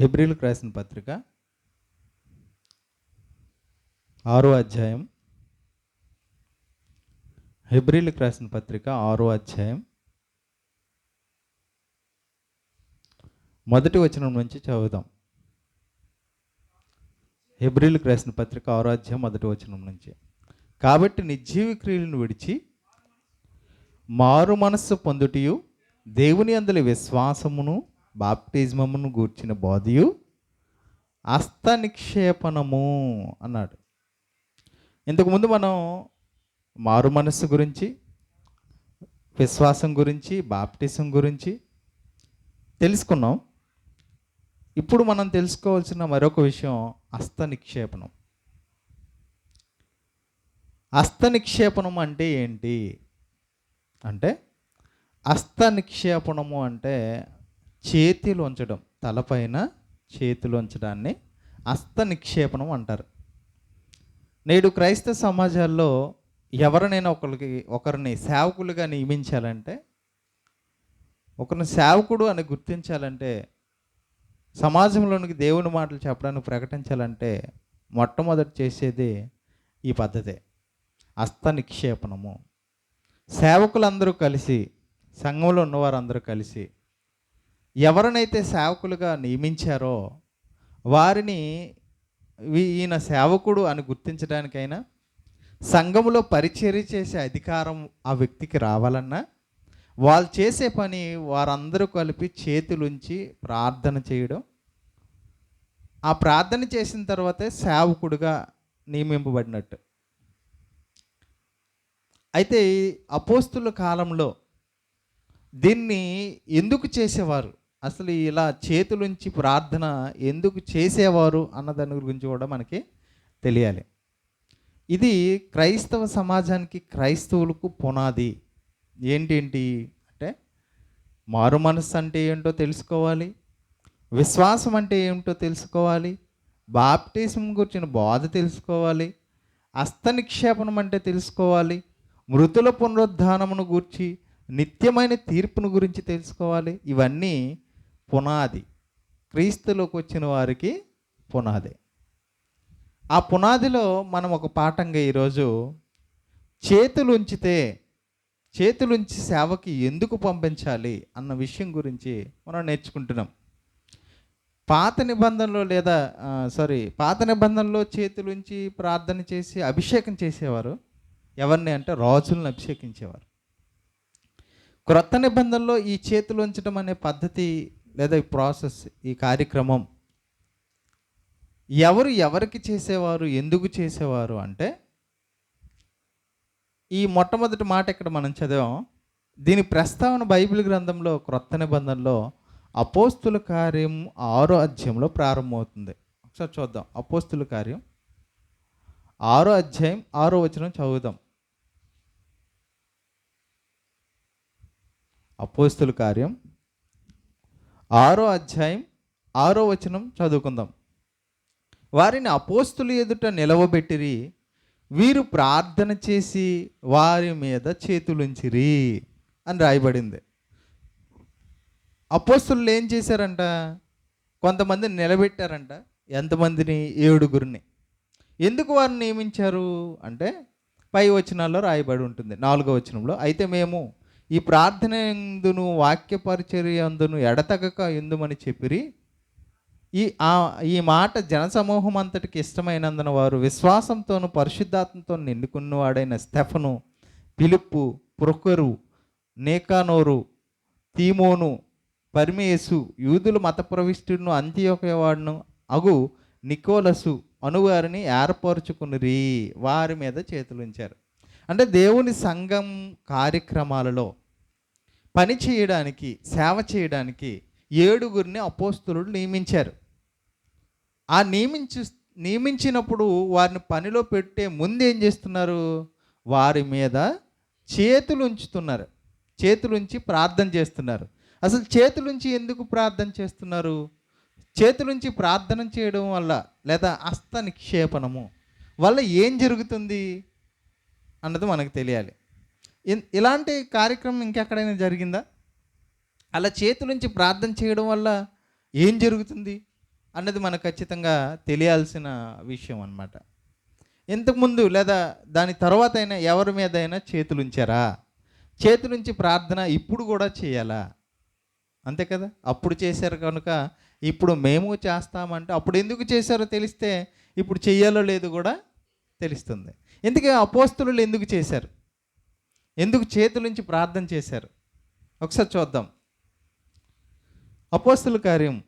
హెబ్రిల్కి రాసిన పత్రిక ఆరో అధ్యాయం. హెబ్రిల్కి రాసిన పత్రిక ఆరో అధ్యాయం. మొదటి వచనం నుంచి చదువుదాం. హెబ్రిల్కి రాసిన పత్రిక ఆరో అధ్యాయం మొదటి వచనం నుంచి. కాబట్టి నిర్జీవ క్రియలను విడిచి మారు మనస్సు పొందుటియు దేవుని అందుల విశ్వాసమును బాప్టిజమమును గూర్చిన బోధయు హస్త నిక్షేపణము అన్నాడు ఇంతకుముందు మనం మారు మనస్సు గురించి విశ్వాసం గురించి బాప్టిజం గురించి తెలుసుకున్నాం. ఇప్పుడు మనం తెలుసుకోవాల్సిన మరొక విషయం హస్త నిక్షేపణం హస్త నిక్షేపణం అంటే ఏంటి? అంటే హస్త నిక్షేపణము అంటే చేతులు ఉంచడం తలపైన చేతులు ఉంచడాన్ని హస్త నిక్షేపణం అంటారు. నేడు క్రైస్తవ సమాజాల్లో ఎవరినైనా ఒకరికి ఒకరిని సేవకులుగా నియమించాలంటే ఒకరిని సేవకుడు అని గుర్తించాలంటే సమాజంలోనికి దేవుని మాటలు చెప్పడానికి ప్రకటించాలంటే మొట్టమొదటి చేసేది ఈ పద్ధతే హస్త నిక్షేపణము సేవకులందరూ కలిసి సంఘంలో ఉన్నవారందరూ కలిసి ఎవరినైతే సేవకులుగా నియమించారో వారిని ఈయన సేవకుడు అని గుర్తించడానికైనా సంఘములో పరిచర్య చేసే అధికారం ఆ వ్యక్తికి రావాలన్నా వాళ్ళు చేసే పని వారందరూ కలిపి చేతులుంచి ప్రార్థన చేయడం ఆ ప్రార్థన చేసిన తర్వాతే సేవకుడుగా నియమింపబడినట్టు. అయితే అపోస్తుల కాలంలో దీన్ని ఎందుకు చేసేవారు? అసలు ఇలా చేతులుంచి ప్రార్థన ఎందుకు చేసేవారు అన్న దాని గురించి కూడా మనకి తెలియాలి. ఇది క్రైస్తవ సమాజానికి క్రైస్తవులకు పునాది. ఏంటేంటి అంటే మారు మనస్సు అంటే ఏంటో తెలుసుకోవాలి. విశ్వాసం అంటే ఏమిటో తెలుసుకోవాలి. బాప్టిజం గురించిన బోధ తెలుసుకోవాలి. హస్త నిక్షేపణం అంటే తెలుసుకోవాలి. మృతుల పునరుద్ధానమును గూర్చి నిత్యమైన తీర్పును గురించి తెలుసుకోవాలి. ఇవన్నీ పునాది. క్రీస్తులోకి వచ్చిన వారికి పునాది. ఆ పునాదిలో మనం ఒక పాఠంగా ఈరోజు చేతులు ఉంచితే చేతులుంచి సేవకి ఎందుకు పంపించాలి అన్న విషయం గురించి మనం నేర్చుకుంటున్నాం. పాత నిబంధనలో లేదా సారీ పాత నిబంధనలో చేతులుంచి ప్రార్థన చేసి అభిషేకం చేసేవారు. ఎవరిని అంటే రాజులను అభిషేకించేవారు. క్రొత్త నిబంధనలో ఈ చేతులు ఉంచడం అనే పద్ధతి లేదా ఈ ప్రాసెస్ ఈ కార్యక్రమం ఎవరు ఎవరికి చేసేవారు ఎందుకు చేసేవారు అంటే ఈ మొట్టమొదటి మాట ఇక్కడ మనం చదివాం. దీని ప్రస్తావన బైబిల్ గ్రంథంలో క్రొత్త నిబంధనలో అపోస్తుల కార్యం ఆరో అధ్యాయంలో ప్రారంభమవుతుంది. ఒకసారి చూద్దాం. అపోస్తుల కార్యం ఆరో అధ్యాయం ఆరో వచనం చదువుదాం. అపోస్తుల కార్యం ఆరో అధ్యాయం ఆరో వచనం చదువుకుందాం. వారిని అపోస్తులు ఎదుట నిలవబెట్టిరి వీరు ప్రార్థన చేసి వారి మీద చేతులుంచిరి అని రాయబడింది. అపోస్తులు ఏం చేశారంట? కొంతమందిని నిలబెట్టారంట ఎంతమందిని? ఏడుగురిని. ఎందుకు వారిని నియమించారు? అంటే పై వచనాల్లో రాయబడి ఉంటుంది నాలుగో వచనంలో. అయితే మేము ఈ ప్రార్థన ఎందును వాక్య పరిచర్య ఎడతగక ఎందుమని చెప్పిరి? ఈ ఆ ఈ మాట జనసమూహం అంతటికి ఇష్టమైనందున వారు విశ్వాసంతోను పరిశుద్ధాత్మతో నిండుకున్నవాడైన స్టెఫను పిలుపు ప్రొకరు నేకానోరు తీమోను పర్మేసు యూదులు మత ప్రవిష్టును అంత్యోకవాడును అగు నికోలసు అనువారిని ఏర్పరచుకుని వారి మీద చేతులుంచారు. అంటే దేవుని సంఘం కార్యక్రమాలలో పని చేయడానికి సేవ చేయడానికి ఏడుగురిని అపోస్తులు నియమించారు. ఆ నియమించు నియమించినప్పుడు వారిని పనిలో పెట్టే ముందు ఏం చేస్తున్నారు? వారి మీద చేతులు ఉంచుతున్నారు. చేతులుంచి ప్రార్థన చేస్తున్నారు. అసలు చేతులుంచి ఎందుకు ప్రార్థన చేస్తున్నారు? చేతులుంచి ప్రార్థన చేయడం వల్ల లేదా హస్త నిక్షేపణము వల్ల ఏం జరుగుతుంది? అన్నది మనకు తెలియాలి. ఇన్- ఇలాంటి కార్యక్రమం ఇంకెక్కడైనా జరిగిందా? అలా చేతులుంచి ప్రార్థన చేయడం వల్ల ఏం జరుగుతుంది? అన్నది మనకు ఖచ్చితంగా తెలియాల్సిన విషయం అన్నమాట. ఇంతకుముందు లేదా దాని తర్వాత అయినా ఎవరి మీద అయినా చేతులు ఉంచారా? చేతులుంచి ప్రార్థన ఇప్పుడు కూడా చేయాలా? అంతే కదా? అప్పుడు చేశారు కనుక ఇప్పుడు మేము చేస్తామంటే అప్పుడు ఎందుకు చేశారో తెలిస్తే ఇప్పుడు చెయ్యాలో లేదో కూడా తెలుస్తుంది. ఎందుకే అపోస్తులు ఎందుకు చేశారు? ఎందుకు చేతులుంచి ప్రార్థన చేశారు? ఒకసారి చూద్దాం. అపోస్తుల కార్యం.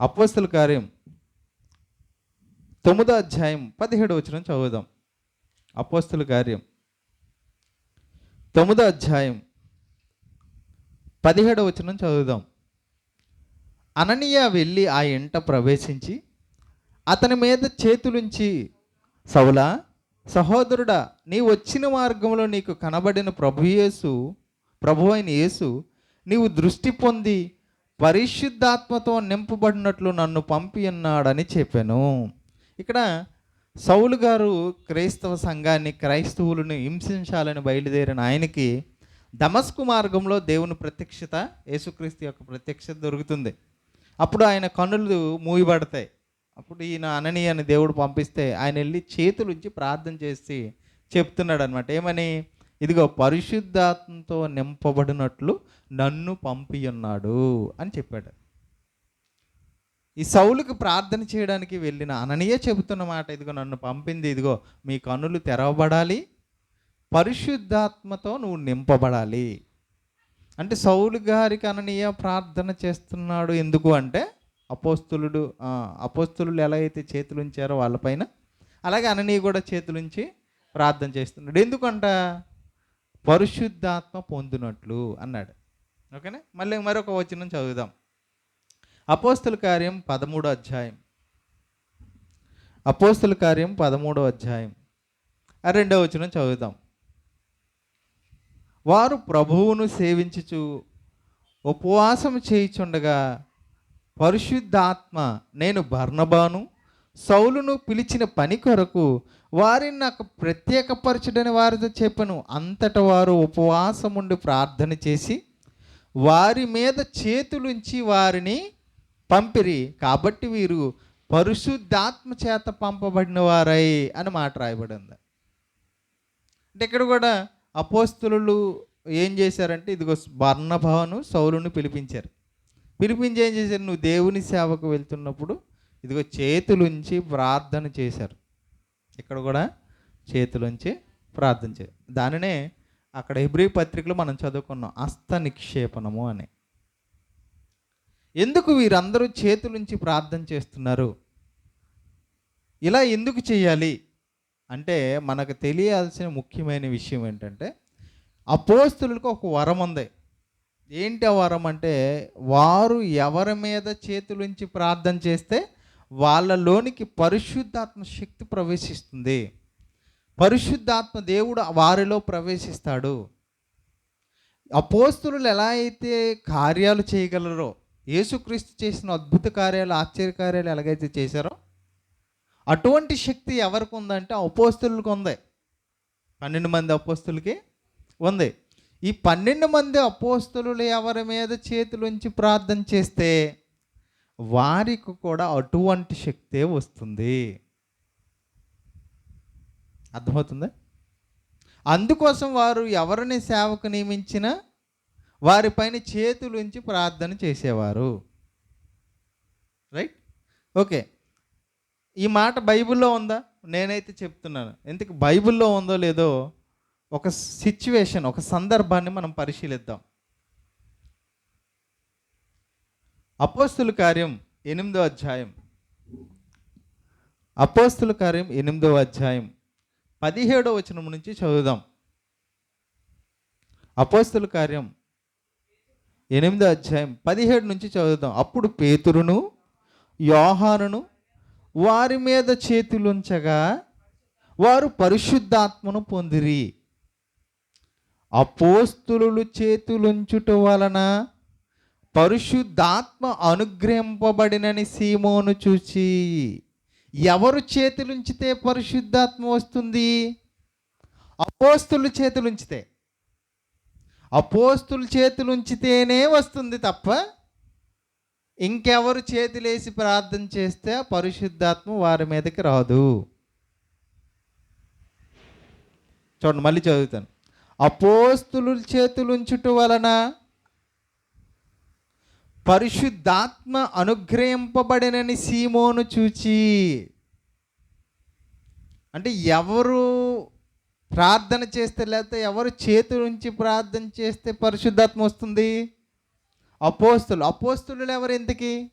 అపోస్తుల కార్యం. తొమ్మిదో అధ్యాయం పదిహేడు వచ్చిన చదువుదాం. అపోస్తుల కార్యం. తొమ్మిదో అధ్యాయం పదిహేడు వచనం చదువుదాం. అననీయ వెళ్ళి ఆ ఇంట ప్రవేశించి అతని మీద చేతులుంచి సౌలా సహోదరుడా నీ వచ్చిన మార్గంలో నీకు కనబడిన ప్రభుయేసు ప్రభు అయిన యేసు నీవు దృష్టి పొంది పరిశుద్ధాత్మతో నింపబడినట్లు నన్ను పంపి ఉన్నాడని చెప్పాను. ఇక్కడ సౌలు గారు క్రైస్తవ సంఘాన్ని క్రైస్తవులను హింసించాలని బయలుదేరిన ఆయనకి దమస్కు మార్గంలో దేవుని ప్రత్యక్షత యేసుక్రీస్తు యొక్క ప్రత్యక్షత దొరుకుతుంది. అప్పుడు ఆయన కన్నులు మూయబడతాయి. అప్పుడు ఈయన అనని అని దేవుడు పంపిస్తే ఆయన వెళ్ళి చేతులుంచి ప్రార్థన చేసి చెప్తున్నాడు అనమాట ఏమని? ఇదిగో పరిశుద్ధాత్మతో నింపబడినట్లు నన్ను పంపి ఉన్నాడు అని చెప్పాడు. ఈ సౌలుకి ప్రార్థన చేయడానికి వెళ్ళిన అననీయ చెబుతున్న మాట ఇదిగో నన్ను పంపింది ఇదిగో మీ కన్నులు తెరవబడాలి పరిశుద్ధాత్మతో నువ్వు నింపబడాలి. అంటే సౌలు గారికి అననీయ ప్రార్థన చేస్తున్నాడు ఎందుకు అంటే అపోస్తులుడు అపోస్తులు ఎలా అయితే చేతులు ఉంచారో వాళ్ళపైన అలాగే అననీయ కూడా చేతులుంచి ప్రార్థన చేస్తున్నాడు. ఎందుకంట? పరిశుద్ధాత్మ పొందినట్లు అన్నాడు. ఓకేనా? మళ్ళీ మరొక వచనం చదువుదాం. అపోస్తుల కార్యం పదమూడో అధ్యాయం. అపోస్తుల కార్యం పదమూడో అధ్యాయం. రెండో వచనం చదువుదాం. వారు ప్రభువును సేవించుచు ఉపవాసం చేయుచుండగా పరిశుద్ధాత్మ నేను బర్నబాను సౌలును పిలిచిన పని కొరకు వారిని నాకు ప్రత్యేకపరచుడని వారితో చెప్పను. అంతట వారు ఉపవాసం ఉండి ప్రార్థన చేసి వారి మీద చేతులుంచి వారిని పంపిరి. కాబట్టి వీరు పరిశుద్ధాత్మ చేత పంపబడిన వారై అని మాట రాయబడింది. అంటే ఇక్కడ కూడా అపోస్తులు ఏం చేశారంటే ఇదిగో బర్ణభవను సౌలుని పిలిపించారు. పిలిపించి ఏం చేశారు నువ్వు దేవుని సేవకు వెళ్తున్నప్పుడు ఇదిగో చేతులుంచి ప్రార్థన చేశారు. ఇక్కడ కూడా? చేతులుంచి ప్రార్థన చే దానినే అక్కడ హెబ్రీ పత్రికలో మనం చదువుకున్నాం హస్త నిక్షేపణము అని. ఎందుకు వీరందరూ చేతులుంచి ప్రార్థన చేస్తున్నారు? ఇలా ఎందుకు చేయాలి? అంటే మనకు తెలియాల్సిన ముఖ్యమైన విషయం ఏంటంటే అపోస్తులకు ఒక వరం ఉంది ఏంటి వరం అంటే వారు ఎవరి మీద చేతులుంచి ప్రార్థన చేస్తే వాళ్ళలోనికి పరిశుద్ధాత్మ శక్తి ప్రవేశిస్తుంది. పరిశుద్ధాత్మ దేవుడు వారిలో ప్రవేశిస్తాడు. అపోస్తులు ఎలా అయితే కార్యాలు చేయగలరో యేసుక్రీస్తు చేసిన అద్భుత కార్యాలు ఆశ్చర్య కార్యాలు ఎలాగైతే చేశారో అటువంటి శక్తి ఎవరికి ఉందంటే అపోస్తులకు ఉంది. పన్నెండు మంది అపోస్తులకి ఉంది. ఈ పన్నెండు మంది అపోస్తులు ఎవరి మీద చేతులుంచి ప్రార్థన చేస్తే వారికి కూడా అటువంటి శక్తే వస్తుంది. అర్థమవుతుందా? అందుకోసం వారు ఎవరిని సేవకు నియమించినా వారిపైన చేతులుంచి ప్రార్థన చేసేవారు. రైట్? ఓకే. ఈ మాట బైబిల్లో ఉందా? నేనైతే చెప్తున్నాను. ఎందుకు బైబిల్లో ఉందో లేదో ఒక సిచ్యువేషన్ ఒక సందర్భాన్ని మనం పరిశీలిద్దాం. అపోస్తుల కార్యం ఎనిమిదో అధ్యాయం. అపోస్తుల కార్యం ఎనిమిదో అధ్యాయం. పదిహేడో వచనం నుంచి చదువుదాం. అపోస్తుల కార్యం ఎనిమిదో అధ్యాయం పదిహేడు నుంచి చదువుదాం. అప్పుడు పేతురును యోహానును వారి మీద చేతులుంచగా వారు పరిశుద్ధాత్మను పొందిరి. అపోస్తులు చేతులుంచుట వలన పరిశుద్ధాత్మ అనుగ్రహింపబడినని సీమోను చూచి ఎవరు చేతులుంచితే పరిశుద్ధాత్మ వస్తుంది? అపోస్తులు చేతులుంచితే. అపోస్తులు చేతులుంచితేనే వస్తుంది తప్ప ఇంకెవరు చేతులేసి ప్రార్థన చేస్తే ఆ పరిశుద్ధాత్మ వారి మీదకి రాదు. చూడండి మళ్ళీ చదువుతాను. అపోస్తులు చేతులుంచుట వలన పరిశుద్ధాత్మ అనుగ్రహింపబడినని సీమోను చూచి. అంటే ఎవరు ప్రార్థన చేస్తే లేకపోతే ఎవరు చేతులుంచి ప్రార్థన చేస్తే పరిశుద్ధాత్మ వస్తుంది? అపోస్తులు. అపోస్తులు ఎవరు ఎందుకి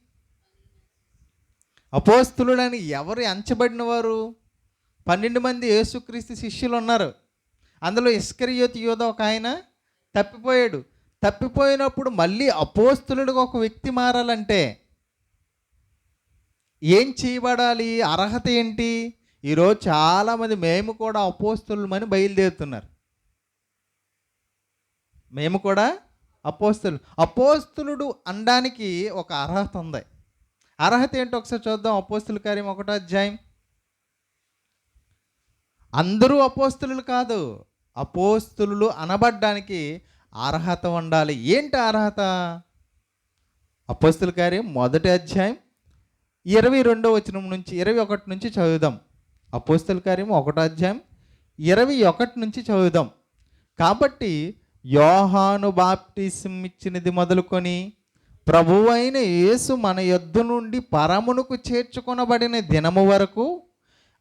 అని ఎవరు ఎంచబడిన వారు పన్నెండు మంది యేసుక్రీస్తు శిష్యులు ఉన్నారు. అందులో ఇస్కరియోతి యోధ ఒక ఆయన తప్పిపోయాడు. తప్పిపోయినప్పుడు మళ్ళీ అపోస్తులుడిగా ఒక వ్యక్తి మారాలంటే ఏం చేయబడాలి? అర్హత ఏంటి? ఈరోజు చాలామంది మేము కూడా అపోస్తులమని బయలుదేరుతున్నారు. మేము కూడా అపోస్తులు. అపోస్తులుడు అనడానికి ఒక అర్హత ఉంది. అర్హత ఏంటో ఒకసారి చూద్దాం. అపోస్తుల కార్యం ఒకటో అధ్యాయం. అందరూ అపోస్తులు కాదు. అపోస్తులు అనబడ్డానికి అర్హత ఉండాలి. ఏంటి అర్హత? అపోస్తుల కార్యం మొదటి అధ్యాయం ఇరవై రెండో వచనం నుంచి ఇరవై ఒకటి నుంచి చదువుదాం. అపోస్తుల కార్యం ఒకటో అధ్యాయం ఇరవై ఒకటి నుంచి చదువుదాం. కాబట్టి యోహాను బాప్టిసం ఇచ్చినది మొదలుకొని ప్రభువైన యేసు మన యొద్ద నుండి పరమునకు చేర్చుకొనబడిన దినము వరకు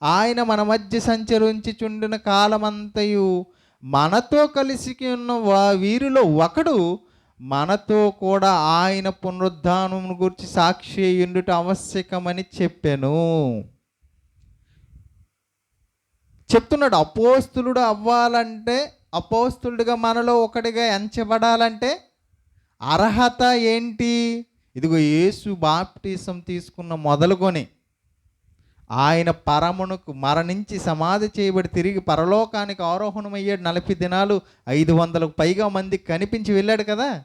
ఆయన మన మధ్య సంచరించుచుండిన కాలమంతయు మనతో కలిసి ఉన్న వా వీరిలో ఒకడు మనతో కూడా ఆయన పునరుద్ధానం గురించి సాక్షి ఉండుట ఆవశ్యకమని చెప్పాను. చెప్తున్నాడు అపోస్తులుడు అవ్వాలంటే అపోస్తులుడిగా మనలో ఒకటిగా ఎంచబడాలంటే అర్హత ఏంటి? ఇదిగో యేసు బాప్టిజం తీసుకున్న మొదలుకొని ఆయన పరమునకు మరణించి సమాధి చేయబడి తిరిగి పరలోకానికి ఆరోహణమయ్యాడు నలభై దినాలు ఐదు వందలకు పైగా మంది కనిపించి వెళ్ళాడు కదా.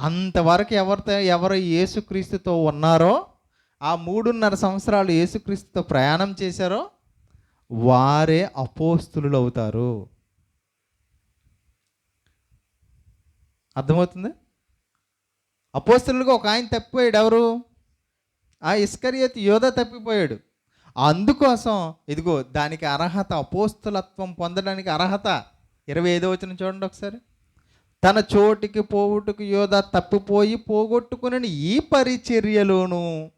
అంతవరకు ఎవరితో ఎవరు యేసుక్రీస్తుతో ఉన్నారో ఆ మూడున్నర సంవత్సరాలు యేసుక్రీస్తుతో ప్రయాణం చేశారో వారే అపోస్తులు అవుతారు. అర్థమవుతుంది? అపోస్తులుగా ఒక ఆయన తప్పిపోయాడు ఎవరు? ఆ ఇస్కరియత్ యోధ తప్పిపోయాడు. అందుకోసం ఇదిగో దానికి అర్హత అపోస్తులత్వం పొందడానికి అర్హత. ఇరవై ఐదో వచ్చిన చూడండి ఒకసారి. తన చోటికి పోవుటకు యోధ తప్పిపోయి పోగొట్టుకుని ఈ పరిచర్యలోను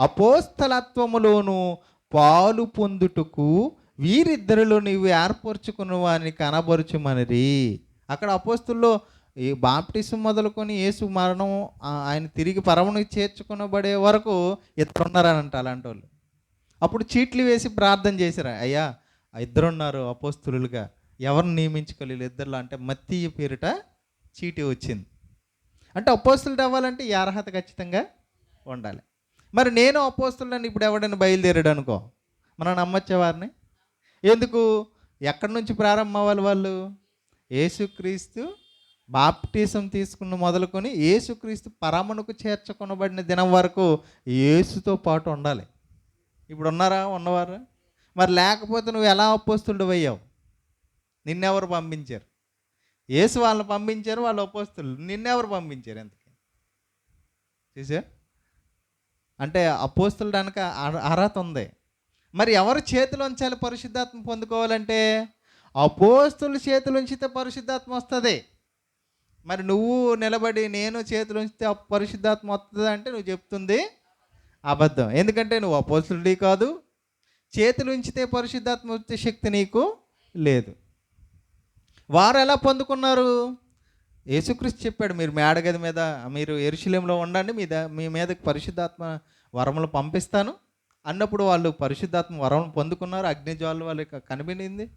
అపోస్తలత్వములోను పాలు పొందుటకు వీరిద్దరిలో నీవు ఏర్పరచుకున్న వారిని కనబరుచుమనిరి. అక్కడ అపోస్తుల్లో ఈ బాప్టిజం మొదలుకొని యేసు మరణం ఆయన తిరిగి పరమును చేర్చుకునబడే వరకు ఇద్దరున్నారని అంట అలాంటి వాళ్ళు అప్పుడు చీట్లు వేసి ప్రార్థన చేశారు. అయ్యా ఇద్దరున్నారు ఇద్దరు ఉన్నారు అపోస్తులుగా ఎవరిని నియమించుకోలేదు ఇద్దరులో అంటే మత్తీయ పేరిట చీటీ వచ్చింది. అంటే అపోస్తులు అవ్వాలంటే ఈ అర్హత ఖచ్చితంగా ఉండాలి. మరి నేను అపోస్తులని ఇప్పుడు ఎవడైనా బయలుదేరాడు అనుకో? మనం నమ్మొచ్చేవారిని ఎందుకు? ఎక్కడి నుంచి ప్రారంభం అవ్వాలి వాళ్ళు? యేసుక్రీస్తు బాప్టిజం తీసుకున్న మొదలుకొని యేసుక్రీస్తు పరమునకు చేర్చకొనబడిన దినం వరకు యేసుతో పాటు ఉండాలి. ఇప్పుడు ఉన్నారా ఉన్నవారు? మరి లేకపోతే నువ్వు ఎలా అపోస్తుడు అయ్యావు నిన్నెవరు పంపించారు? యేసు వాళ్ళని పంపించారు వాళ్ళు అపోస్తులు. నిన్నెవరు పంపించారు ఎందుకే చూసా? అంటే అపోస్తులు అనక అర్హత ఉంది. మరి ఎవరు చేతులు ఉంచాలి పరిశుద్ధాత్మ పొందుకోవాలంటే? అపోస్తుల చేతులు ఉంచితే పరిశుద్ధాత్మ వస్తుంది. మరి నువ్వు నిలబడి నేను చేతులు ఉంచితే ఆ పరిశుద్ధాత్మ వస్తుంది అంటే నువ్వు చెప్తుంది అబద్ధం. ఎందుకంటే నువ్వు అపోసుడి కాదు. చేతులు ఉంచితే పరిశుద్ధాత్మ వచ్చే శక్తి నీకు లేదు. వారు ఎలా పొందుకున్నారు? యేసుక్రీస్తు చెప్పాడు మీరు మేడగది మీద మీరు ఎరుశలేంలో ఉండండి మీ మీ మీదకి పరిశుద్ధాత్మ వరములు పంపిస్తాను. అన్నప్పుడు వాళ్ళు పరిశుద్ధాత్మ వరం పొందుకున్నారు. అగ్నిజ్వాలు వాళ్ళకి కనిపించింది.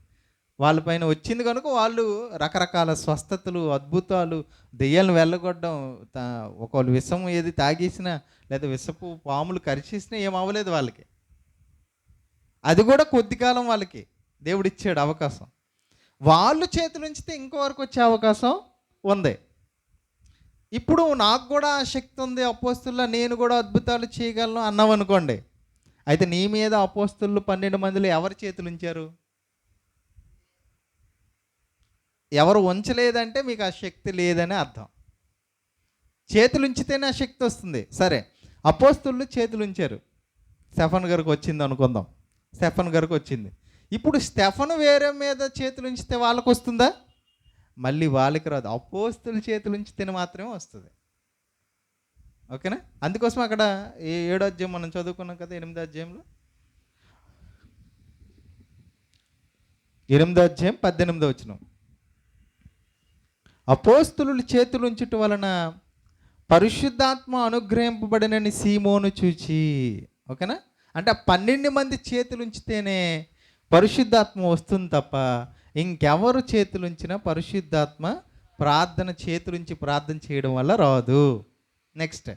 వాళ్ళపైన వచ్చింది కనుక వాళ్ళు రకరకాల స్వస్థతలు అద్భుతాలు దెయ్యాలను వెళ్ళగొట్టడం తా- ఒకళ్ళు విషం ఏది తాగేసినా లేదా విషపు పాములు కరిచేసినా ఏం అవ్వలేదు వాళ్ళకి. అది కూడా కొద్ది కాలం వాళ్ళకి. దేవుడు ఇచ్చాడు అవకాశం. వాళ్ళు చేతులు ఉంచితే ఇంకోవరకు వచ్చే అవకాశం ఉంది. ఇప్పుడు నాకు కూడా శక్తి ఉంది అపోస్తుల్లో నేను కూడా అద్భుతాలు చేయగలను అన్నావు అనుకోండి అయితే నీ మీద అపోస్తులు పన్నెండు మందిలో ఎవరి చేతులు ఉంచారు? ఎవరు ఉంచలేదంటే మీకు ఆ శక్తి లేదని అర్థం. చేతులు ఉంచితేనే ఆ శక్తి వస్తుంది. సరే అపోస్తులు చేతులు ఉంచారు స్టెఫన్ గారికి వచ్చింది అనుకుందాం. స్టెఫన్ గారికి వచ్చింది. ఇప్పుడు స్టెఫన్ వేరే మీద చేతులు ఉంచితే వాళ్ళకు వస్తుందా? మళ్ళీ వాళ్ళకి రాదు. అపోస్తుల చేతులు ఉంచితేనే మాత్రమే వస్తుంది. ఓకేనా? అందుకోసం అక్కడ ఏ ఏడో అధ్యాయం మనం చదువుకున్నాం కదా ఎనిమిదో అధ్యాయంలో? ఎనిమిదో అధ్యాయం పద్దెనిమిదో వచ్చినాం అపోస్తులు చేతులు ఉంచుట వలన పరిశుద్ధాత్మ అనుగ్రహింపబడినని సీమోను చూచి. ఓకేనా? అంటే పన్నెండు మంది చేతులు ఉంచితేనే పరిశుద్ధాత్మ వస్తుంది తప్ప ఇంకెవరు చేతులు ఉంచినా పరిశుద్ధాత్మ ప్రార్థన చేతులుంచి ప్రార్థన చేయడం వల్ల రాదు. నెక్స్ట్.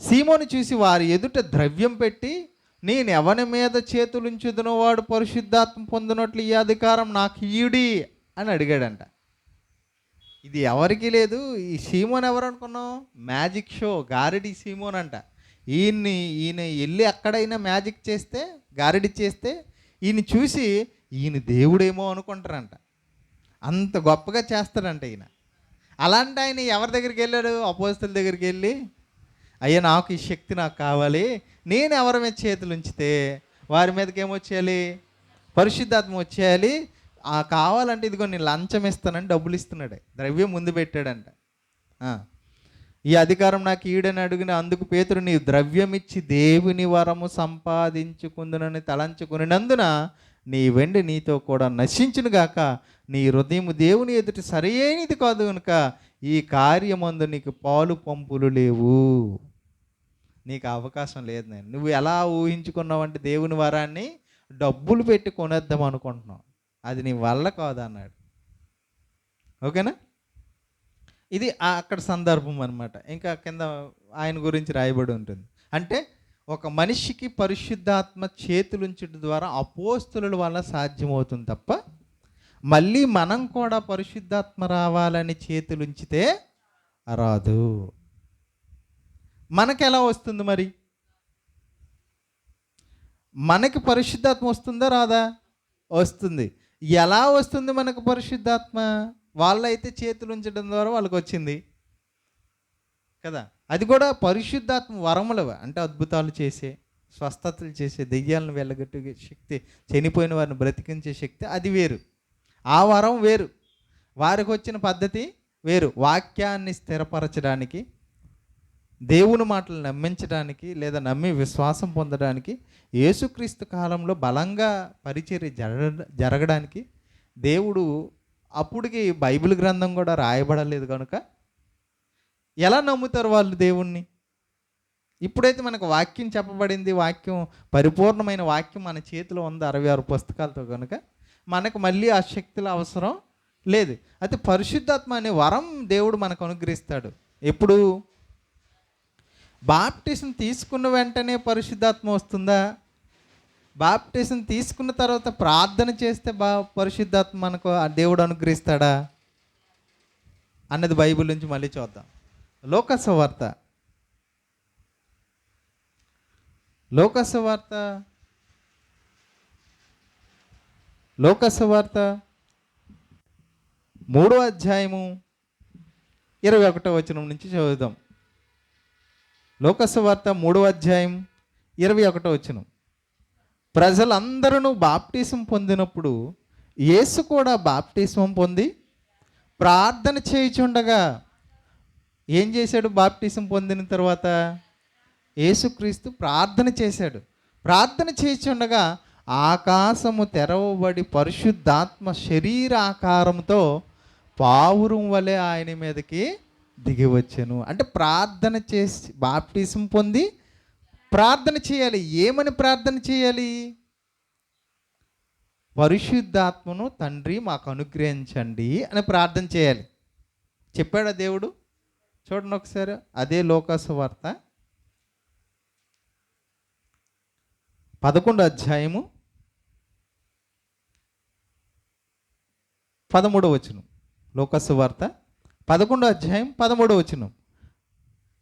సీమోను చూసి వారి ఎదుట ద్రవ్యం పెట్టి నేను ఎవరి మీద చేతులుంచుదునో వాడు పరిశుద్ధాత్మ పొందినట్లు ఈ అధికారం నాకు ఈడి? అని అడిగాడంట. ఇది ఎవరికి లేదు. ఈ సీమోన్ ఎవరు అనుకున్నాం మ్యాజిక్ షో గారిడి సీమోన్ అంట. ఈయన్ని ఈయన వెళ్ళి ఎక్కడైనా మ్యాజిక్ చేస్తే గారిడి చేస్తే ఈయన చూసి ఈయన దేవుడేమో అనుకుంటారంట. అంత గొప్పగా చేస్తాడంట ఈయన. అలాంటి ఆయన ఎవరి దగ్గరికి వెళ్ళాడు? అపోస్తుల దగ్గరికి వెళ్ళి అయ్యా నాకు ఈ శక్తి నాకు కావాలి. నేను ఎవరి మీద చేతులు ఉంచితే వారి మీదకి ఏమొచ్చేయాలి పరిశుద్ధాత్మ వచ్చేయాలి. ఆ కావాలంటే ఇదిగో నేను లంచం ఇస్తానని డబ్బులు ఇస్తున్నాడే. ద్రవ్యం ముందు పెట్టాడంట. ఈ అధికారం నాకు ఈడని అడిగిన అందుకు పేతుడు నీ ద్రవ్యం ఇచ్చి దేవుని వరము సంపాదించుకుందునని తలంచుకునినందున నీ వెండి నీతో కూడా నశించును గాక. నీ హృదయం దేవుని ఎదుటి సరైనది కాదు కనుక ఈ కార్యమందు నీకు పాలు పంపులు లేవు. నీకు అవకాశం లేదు నేను. నువ్వు ఎలా ఊహించుకున్నావంటే దేవుని వరాన్ని డబ్బులు పెట్టి కొనేద్దాం అనుకుంటున్నావు. అది నీ వల్ల కాదు అన్నాడు ఓకేనా? ఇది అక్కడ సందర్భం అనమాట ఇంకా కింద ఆయన గురించి రాయబడి ఉంటుంది. అంటే ఒక మనిషికి పరిశుద్ధాత్మ చేతులుంచడం ద్వారా అపోస్తుల వల్ల సాధ్యమవుతుంది తప్ప మళ్ళీ మనం కూడా పరిశుద్ధాత్మ రావాలని చేతులుంచితే రాదు. మనకి ఎలా వస్తుంది మరి? మనకి పరిశుద్ధాత్మ వస్తుందా రాదా? వస్తుంది. ఎలా వస్తుంది మనకు పరిశుద్ధాత్మ? వాళ్ళైతే చేతులు ఉంచడం ద్వారా వాళ్ళకి వచ్చింది. కదా? అది కూడా పరిశుద్ధాత్మ వరములు అంటే అద్భుతాలు చేసే స్వస్థతలు చేసే దెయ్యాలను వెళ్ళగట్టే శక్తి చనిపోయిన వారిని బ్రతికించే శక్తి అది వేరు. ఆ వరం వేరు. వారికి వచ్చిన పద్ధతి వేరు. వాక్యాన్ని స్థిరపరచడానికి దేవుని మాటలు నమ్మించడానికి లేదా నమ్మి విశ్వాసం పొందడానికి యేసుక్రీస్తు కాలంలో బలంగా పరిచర్య జరగ జరగడానికి దేవుడు అప్పటికి బైబిల్ గ్రంథం కూడా రాయబడలేదు కనుక ఎలా నమ్ముతారు వాళ్ళు దేవుణ్ణి? ఇప్పుడైతే మనకు వాక్యం చెప్పబడింది వాక్యం పరిపూర్ణమైన వాక్యం మన చేతిలో ఉంది అరవై ఆరు పుస్తకాలతో కనుక. మనకు మళ్ళీ ఆ శక్తుల అవసరం లేదు. అయితే పరిశుద్ధాత్మ అనే వరం దేవుడు మనకు అనుగ్రహిస్తాడు. ఎప్పుడు? బాప్టిజం తీసుకున్న వెంటనే పరిశుద్ధాత్మ వస్తుందా? బాప్టిజం తీసుకున్న తర్వాత ప్రార్థన చేస్తే బా పరిశుద్ధాత్మ మనకు ఆ దేవుడు అనుగ్రహిస్తాడా? అన్నది బైబిల్ నుంచి మళ్ళీ చూద్దాం. లోకస వార్త లోకస వార్త వార్త మూడో అధ్యాయము ఇరవై ఒకటో వచనం నుంచి చదువుదాం. లోకసువార్త మూడవ మూడో అధ్యాయం ఇరవై ఒకటో వచ్చిన ప్రజలందరూ బాప్టిజం పొందినప్పుడు యేసు కూడా బాప్టిజం పొంది ప్రార్థన చేయుచుండగా ఏం చేశాడు? బాప్టిజం పొందిన తర్వాత యేసుక్రీస్తు ప్రార్థన చేశాడు. ప్రార్థన చేయుచుండగా ఆకాశము తెరవబడి పరిశుద్ధాత్మ శరీరాకారంతో పావురం వలె ఆయన మీదకి దిగి వచ్చాను అంటే ప్రార్థన చేసి బాప్టిజం పొంది ప్రార్థన చేయాలి. ఏమని ప్రార్థన చేయాలి? పరిశుద్ధాత్మను తండ్రి మాకు అనుగ్రహించండి అని ప్రార్థన చేయాలి. చెప్పాడా దేవుడు? చూడండి ఒకసారి అదే లోకాసు వార్త. పదకొండు అధ్యాయము పదమూడవ వచనం. లోకాసు వార్త. పదకొండో అధ్యాయం పదమూడో వచనం.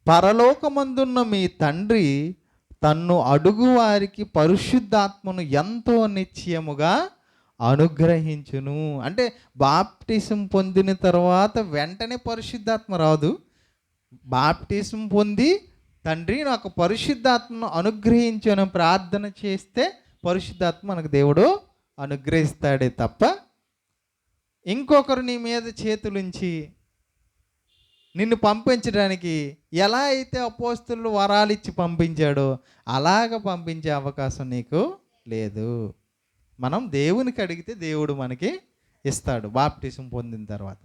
పరలోకమందున్న మీ తండ్రి తన్ను అడుగువారికి పరిశుద్ధాత్మను ఎంతో నిశ్చయముగా అనుగ్రహించును. అంటే బాప్టిజం పొందిన తర్వాత వెంటనే పరిశుద్ధాత్మ రాదు. బాప్టిజం పొంది తండ్రి నాకు పరిశుద్ధాత్మను అనుగ్రహించను ప్రార్థన చేస్తే పరిశుద్ధాత్మ మనకు దేవుడు అనుగ్రహిస్తాడే తప్ప ఇంకొకరు నీ మీద చేతులుంచి నిన్ను పంపించడానికి ఎలా అయితే అపోస్తులు వరాలు ఇచ్చి పంపించాడో అలాగ పంపించే అవకాశం నీకు లేదు. మనం దేవునికి అడిగితే దేవుడు మనకి ఇస్తాడు బాప్టిజం పొందిన తర్వాత.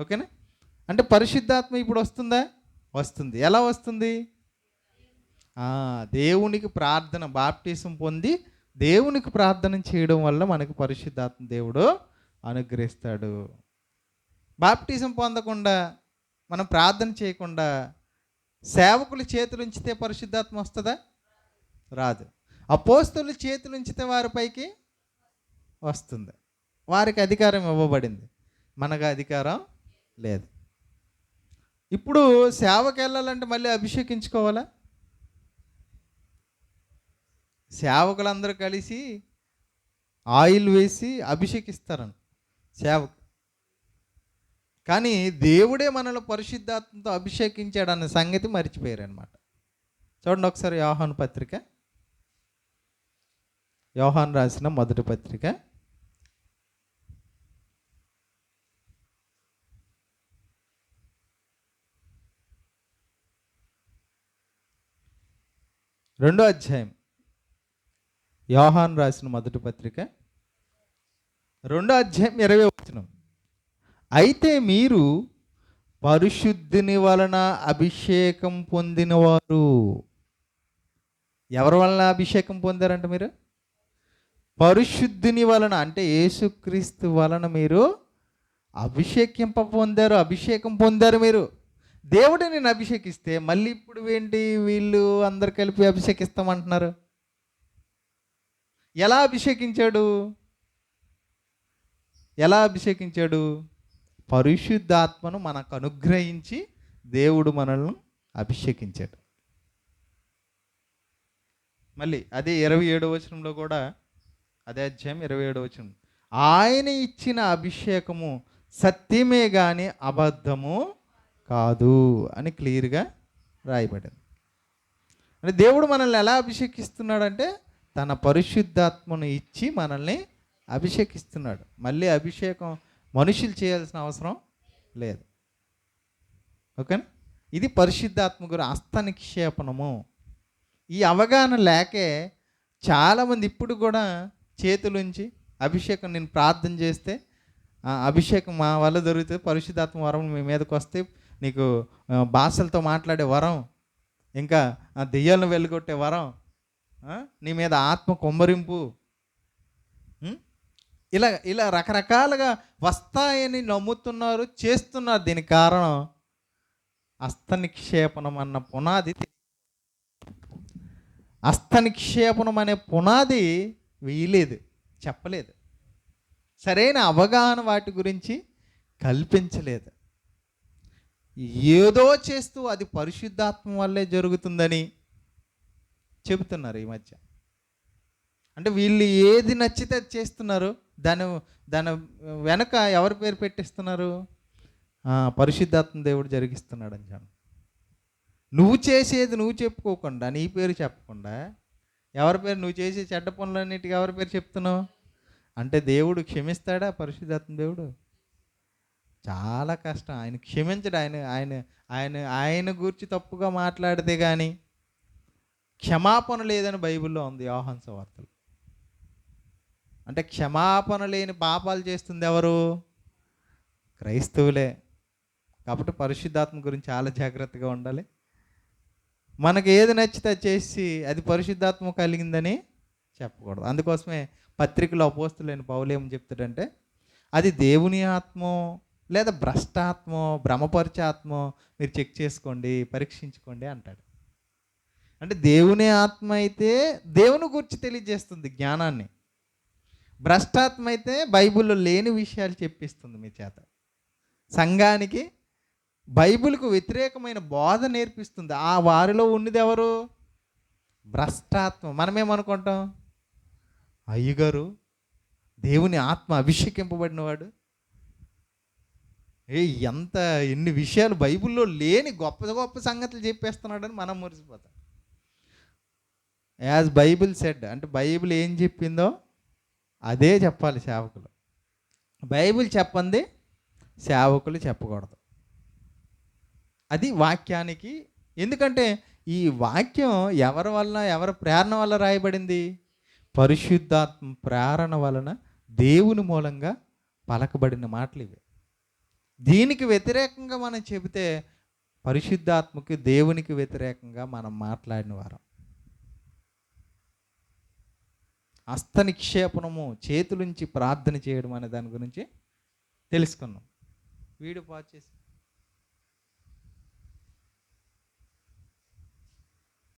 ఓకేనా? అంటే పరిశుద్ధాత్మ ఇప్పుడు వస్తుందా? వస్తుంది. ఎలా వస్తుంది? దేవునికి ప్రార్థన బాప్టిజం పొంది దేవునికి ప్రార్థన చేయడం వల్ల మనకు పరిశుద్ధాత్మ దేవుడు అనుగ్రహిస్తాడు. బాప్టిజం పొందకుండా మనం ప్రార్థన చేయకుండా సేవకులు చేతులు ఉంచితే పరిశుద్ధాత్మ వస్తుందా? రాదు. అపోస్తులు చేతులు ఉంచితే వారిపైకి వస్తుంది. వారికి అధికారం ఇవ్వబడింది. మనకు అధికారం లేదు. ఇప్పుడు సేవకి వెళ్ళాలంటే మళ్ళీ అభిషేకించుకోవాలా? సేవకులందరూ కలిసి ఆయిల్ వేసి అభిషేకిస్తారని. సేవకు కానీ దేవుడే మనల్ని పరిశుద్ధాత్మతో అభిషేకించాడన్న సంగతి మర్చిపోయారు అనమాట చూడండి ఒకసారి యోహాను పత్రిక. యోహాన్ రాసిన మొదటి పత్రిక. రెండో అధ్యాయం. యోహాన్ రాసిన మొదటి పత్రిక. రెండో అధ్యాయం ఇరవై వచ్చినాం అయితే మీరు పరిశుద్ధిని వలన అభిషేకం పొందినవారు. ఎవరి వలన అభిషేకం పొందారంట మీరు? పరిశుద్ధిని వలన అంటే యేసుక్రీస్తు వలన మీరు అభిషేకింప పొందారు అభిషేకం పొందారు మీరు. దేవుడు నేను అభిషేకిస్తే మళ్ళీ ఇప్పుడు ఏంటి వీళ్ళు అందరు కలిపి అభిషేకిస్తామంటున్నారు? ఎలా అభిషేకించాడు? ఎలా అభిషేకించాడు? పరిశుద్ధాత్మను మనకు అనుగ్రహించి దేవుడు మనల్ని అభిషేకించాడు. మళ్ళీ అదే ఇరవై ఏడో వచనంలో కూడా అదే అధ్యాయం ఇరవై ఏడో వచనం. ఆయన ఇచ్చిన అభిషేకము సత్యమే కానీ అబద్ధము కాదు అని క్లియర్గా రాయబడింది. అంటే దేవుడు మనల్ని ఎలా అభిషేకిస్తున్నాడంటే తన పరిశుద్ధాత్మను ఇచ్చి మనల్ని అభిషేకిస్తున్నాడు. మళ్ళీ అభిషేకం మనుషులు చేయాల్సిన అవసరం లేదు. ఓకేనా? ఇది పరిశుద్ధాత్మ గురి హస్త నిక్షేపణము ఈ అవగాహన లేకే చాలామంది ఇప్పుడు కూడా చేతులుంచి అభిషేకం నేను ప్రార్థన చేస్తే అభిషేకం మా వల్ల దొరికితే పరిశుద్ధాత్మ వరం మీ మీదకి వస్తే నీకు భాషలతో మాట్లాడే వరం ఇంకా ఆ దెయ్యాలను వెళ్ళగొట్టే వరం నీ మీద ఆత్మ కొమ్మరింపు ఇలా ఇలా రకరకాలుగా వస్తాయని నమ్ముతున్నారు చేస్తున్నారు. దీనికి కారణం హస్త నిక్షేపణం అన్న పునాది. హస్త నిక్షేపణం అనే పునాది వేయలేదు చెప్పలేదు. సరైన అవగాహన వాటి గురించి కల్పించలేదు. ఏదో చేస్తూ అది పరిశుద్ధాత్మ వల్లే జరుగుతుందని చెబుతున్నారు ఈ మధ్య. అంటే వీళ్ళు ఏది నచ్చితే అది చేస్తున్నారు. దాని దాని వెనక ఎవరి పేరు పెట్టిస్తున్నారు? పరిశుద్ధాత్మ దేవుడు జరిగిస్తున్నాడు అని చెప్పి నువ్వు చేసేది నువ్వు చెప్పుకోకుండా నీ పేరు చెప్పకుండా ఎవరి పేరు నువ్వు చేసే చెడ్డ పనులన్నిటికీ ఎవరి పేరు చెప్తున్నావు? అంటే దేవుడు క్షమిస్తాడా పరిశుద్ధాత్మ దేవుడు? చాలా కష్టం. ఆయన క్షమించడు. ఆయన ఆయన ఆయన ఆయన గురించి తప్పుగా మాట్లాడితే కానీ క్షమాపణ లేదని బైబిల్లో ఉంది యోహాన్ వార్తలు అంటే క్షమాపణ లేని పాపాలు చేస్తుంది ఎవరు? క్రైస్తవులే. కాబట్టి పరిశుద్ధాత్మ గురించి చాలా జాగ్రత్తగా ఉండాలి. మనకి ఏది నచ్చితే చేసి అది పరిశుద్ధాత్మ కలిగిందని చెప్పకూడదు. అందుకోసమే పత్రికలో అపోస్తులేని పౌలు ఏం చెప్తాడంటే అది దేవుని ఆత్మో లేదా భ్రష్టాత్మో భ్రమపరిచాత్మో మీరు చెక్ చేసుకోండి పరీక్షించుకోండి అంటాడు. అంటే దేవుని ఆత్మ అయితే దేవుని గురించి తెలియజేస్తుంది జ్ఞానాన్ని. భ్రష్టాత్మ అయితే బైబిల్లో లేని విషయాలు చెప్పిస్తుంది మీ చేత. సంఘానికి బైబిల్కు వ్యతిరేకమైన బోధ నేర్పిస్తుంది. ఆ వారిలో ఉన్నది ఎవరు? భ్రష్టాత్మ. మనమేమనుకుంటాం అయ్యగారు దేవుని ఆత్మ అభిషేకింపబడినవాడు. ఏ ఎంత ఎన్ని విషయాలు బైబిల్లో లేని గొప్ప గొప్ప సంగతులు చెప్పేస్తున్నాడని మనం మురిసిపోతాం. యాజ్ బైబిల్ సెడ్ అంటే బైబిల్ ఏం చెప్పిందో అదే చెప్పాలి సేవకులు. బైబిల్ చెప్పంది సేవకులు చెప్పకూడదు. అది వాక్యానికి ఎందుకంటే ఈ వాక్యం ఎవరి వలన ఎవరి ప్రేరణ వల్ల రాయబడింది? పరిశుద్ధాత్మ ప్రేరణ వలన దేవుని మూలంగా పలకబడిన మాటలు ఇవి. దీనికి వ్యతిరేకంగా మనం చెబితే పరిశుద్ధాత్మకి దేవునికి వ్యతిరేకంగా మనం మాట్లాడిన వారం. హస్త నిక్షేపణము చేతులుంచి ప్రార్థన చేయడం అనే దాని గురించి తెలుసుకున్నాం. వీడియో పాజ్ చేసి